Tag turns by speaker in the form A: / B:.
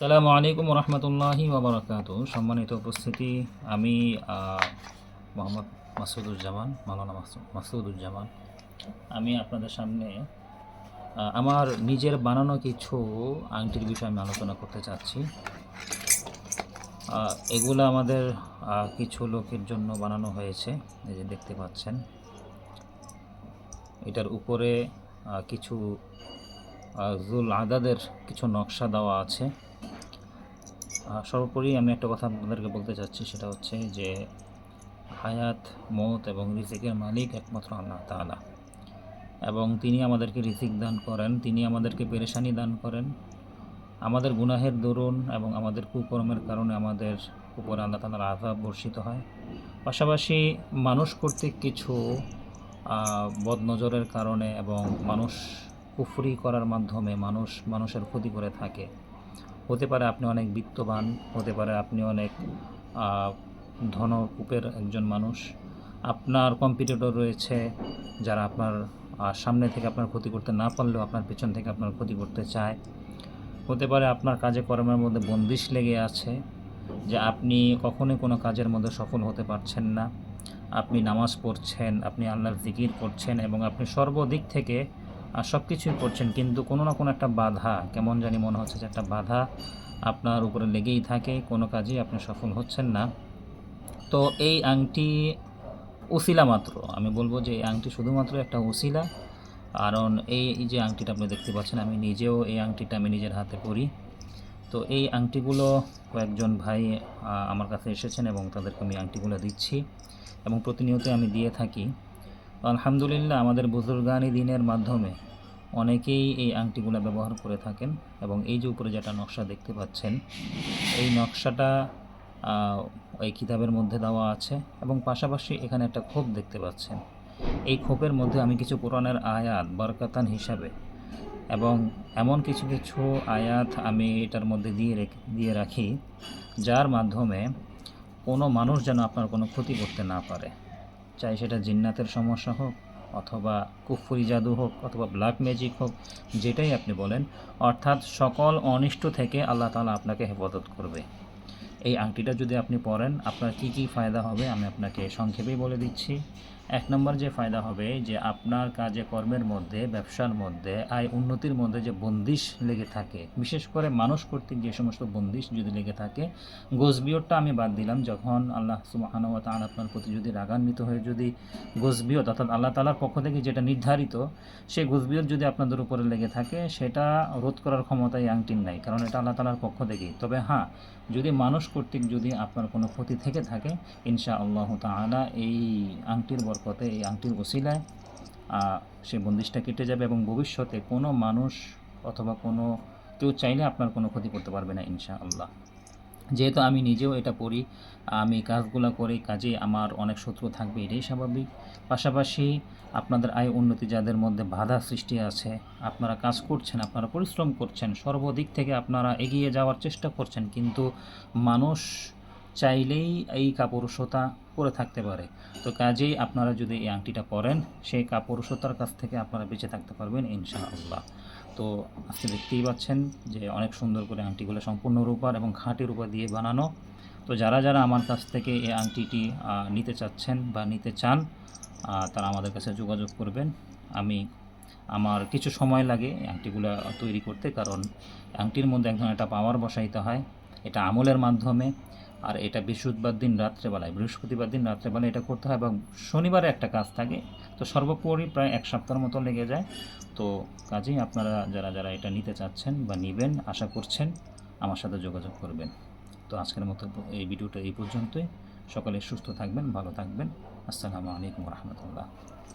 A: সালামু আলাইকুম রহমতুল্লাহি ওবরাকাত। সম্মানিত উপস্থিতি, আমি মোহাম্মদ মাসুদুজ্জামান, মাওলানা মাসু- মাসুদুজ্জামান। আমি আপনাদের সামনে আমার নিজের বানানো কিছু আংটির বিষয়ে আমি আলোচনা করতে চাচ্ছি। এগুলো আমাদের কিছু লোকের জন্য বানানো হয়েছে, এই যে দেখতে পাচ্ছেন। এটার উপরে কিছু জুল আদাদের কিছু নকশা দেওয়া আছে। সর্বোপরি আমি একটা কথা আপনাদেরকে বলতে চাচ্ছি, সেটা হচ্ছে যে হায়াত, মত এবং রিজিকের মালিক একমাত্র আল্লাহ তাআলা। এবং তিনি আমাদেরকে রিজিক দান করেন, তিনি আমাদেরকে পেরেশানি দান করেন। আমাদের গুনাহের দরুন এবং আমাদের কুকর্মের কারণে আমাদের উপরে আল্লাহ তালার আজাব বর্ষিত হয়। পাশাপাশি মানুষ কর্তৃক কিছু বদনজরের কারণে এবং মানুষ কুফরি করার মাধ্যমে মানুষ, মানুষের ক্ষতি করে থাকে। হতে পারে আপনি অনেক বিত্তবান, হতে পারে আপনি অনেক ধনকূপের একজন মানুষ। আপনার কম্পিটিটর রয়েছে যারা আপনার সামনে থেকে আপনার ক্ষতি করতে না পারলেও আপনার পেছন থেকে আপনার ক্ষতি করতে চায়। হতে পারে আপনার কাজে কর্মের মধ্যে বন্দিশ লেগে আছে যে আপনি কখনোই কোনো কাজের মধ্যে সফল হতে পারছেন না। আপনি নামাজ পড়ছেন, আপনি আল্লাহর জিকির করছেন এবং আপনি সর্বদিক থেকে সব কিছুই করছেন, কিন্তু কোনো না কোনো একটা বাধা, কেমন জানি মনে হচ্ছে যে একটা বাধা আপনার উপরে লেগেই থাকে, কোনো কাজেই আপনি সফল হচ্ছেন না। তো এই আংটি উসিলা মাত্র, আমি বলব যে এই আংটি শুধুমাত্র একটা উসিলা, কারণ এই যে আংটিটা আপনি দেখতে পাচ্ছেন, আমি নিজেও এই আংটিটা আমি নিজের হাতে পরি। তো এই আংটিগুলো কয়েকজন ভাই আমার কাছে এসেছেন এবং তাদেরকে আমি আংটিগুলো দিচ্ছি এবং প্রতিনিয়ত আমি দিয়ে থাকি। আলহামদুলিল্লাহ, আমাদের বুজুর্গানি দিনের মাধ্যমে অনেকেই এই আংটিগুলো ব্যবহার করে থাকেন এবং এই যে উপরে যেটা নকশা দেখতে পাচ্ছেন, এই নকশাটা এই কিতাবের মধ্যে দেওয়া আছে এবং পাশাপাশি এখানে একটা খোপ দেখতে পাচ্ছেন। এই খোপের মধ্যে আমি কিছু কোরআনের আয়াত বরকাতান হিসাবে এবং এমন কিছু কিছু আয়াত আমি এটার মধ্যে দিয়ে দিয়ে রাখি, যার মাধ্যমে কোনো মানুষ যেন আপনার কোনো ক্ষতি করতে না পারে। চাই সেটা জিন্নাতের সমস্যা হোক, অথবা কুফুরি জাদু হোক, অথবা ব্ল্যাক ম্যাজিক হোক, যেটাই আপনি বলেন। অর্থাৎ সকল অনিষ্ট থেকে আল্লাহ তালা আপনাকে হেফাজত করবে। এই আংটিটা যদি আপনি পরেন, আপনার কি কি ফায়দা হবে আমি আপনাকে সংক্ষেপেই বলে দিচ্ছি। এক নম্বর যে ফায়দা হবে যে আপনার কাজে কর্মের মধ্যে, ব্যবসার মধ্যে, আয় উন্নতির মধ্যে যে বন্দিশ লেগে থাকে, বিশেষ করে মানুষ কর্তৃক যে সমস্ত বন্দিশ যদি লেগে থাকে গোসবিয়তটা আমি বাদ দিলাম। যখন আল্লাহ সুবাহানুয়া তাআলা আপনার প্রতি যদি রাগান্বিত হয়ে যদি গোসবিয়ত অর্থাৎ আল্লাহ তালার পক্ষ থেকে যেটা নির্ধারিত, সেই গোসবিয়ত যদি আপনাদের উপরে লেগে থাকে, সেটা রোধ করার ক্ষমতা এই আংটির নাই, কারণ এটা আল্লাহ তালার পক্ষ থেকেই। তবে হ্যাঁ যদি মানুষ কর্তৃক যদি আপনার কোনো ক্ষতি থেকে থাকে ইনশা আল্লাহ তালা এই আংটির বরকতে, এই আংটির ওসিলায় সে বন্দিশটা কেটে যাবে এবং ভবিষ্যতে কোনো মানুষ অথবা কোনো কেউ চাইলে আপনার কোনো ক্ষতি করতে পারবে না ইনশা আল্লাহ যেহেতু আমি নিজেও এটা পড়ি, আমি কাজগুলো করি কাজে আমার অনেক শত্রু থাকবে, এটাই স্বাভাবিক। পাশাপাশি আপনাদের আয় উন্নতি যাদের মধ্যে বাধা সৃষ্টি আছে, আপনারা কাজ করছেন, আপনারা পরিশ্রম করছেন, সর্বদিক থেকে আপনারা এগিয়ে যাওয়ার চেষ্টা করছেন, কিন্তু মানুষ চাইলেই এই কাপুরুষতা করে থাকতে পারে। তো কাজেই আপনারা যদি এই আংটিটা পরেন, সেই কাপুরুষতার কাছ থেকে আপনারা বেঁচে থাকতে পারবেন, ইনশাআল্লাহ। তো আজকে দেখতেই পাচ্ছেন যে অনেক সুন্দর করে আংটিগুলো সম্পূর্ণ রূপার এবং খাঁটি রূপা দিয়ে বানানো। তো যারা যারা আমার কাছ থেকে এই আংটিটি নিতে চাচ্ছেন বা নিতে চান তারা আমাদের কাছে যোগাযোগ করবেন। আমি, আমার কিছু সময় লাগে আংটিগুলো তৈরি করতে, কারণ আংটির মধ্যে এক একটা পাওয়ার বসাইতে হয়। এটা আমলের মাধ্যমে আর এটা বৃহস্পতিবার দিন রাত্রেবেলায়। বৃহস্পতিবার দিন রাত্রেবেলায় এটা করতে হয় এবং শনিবারে একটা কাজ থাকে। তো সর্বোপরি প্রায় এক সপ্তাহের মতো লেগে যায়। তো কাজেই আপনারা যারা যারা এটা নিতে চাচ্ছেন বা নেবেন, আশা করছেন আমার সাথে যোগাযোগ করবেন। তো আজকের মতো এই ভিডিওটা এই পর্যন্তই। সকলে সুস্থ থাকবেন, ভালো থাকবেন। আসসালামু আলাইকুম রহমতুল্লাহ।